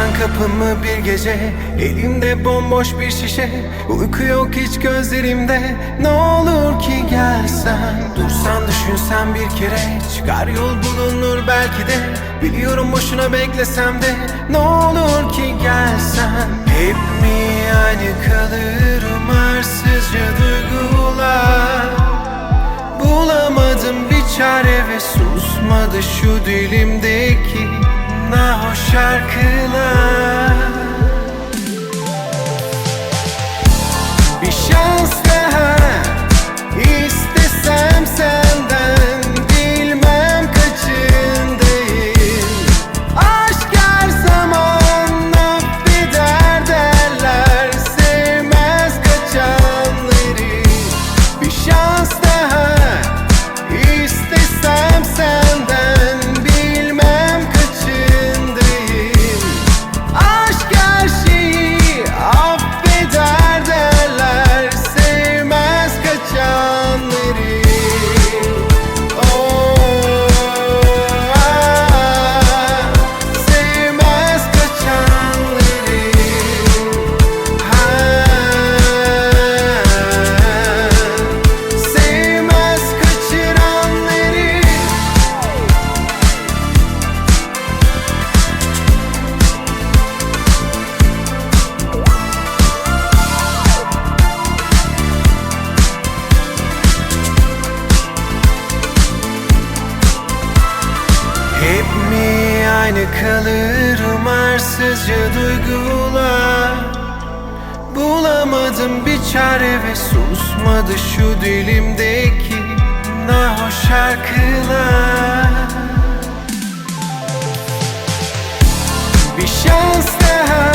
Çalsan kapımı bir gece Elimde bomboş bir şişe. Uyku yok hiç gözlerimde Ne olur ki gelsen. Dursan düşünsen bir kere Çıkar yol bulunur belki de. Biliyorum boşuna beklesem de Ne olur ki gelsen. Hep mi aynı kalır umarsızca duygular? Bulamadım bir çare ve susmadı şu dilimdeki nahoş şarkılar Bir şans Yaralı umarsızca duygular. Bulamadım bir çare ve susmadı şu dilimdeki Nahoş şarkılar. Bir şans daha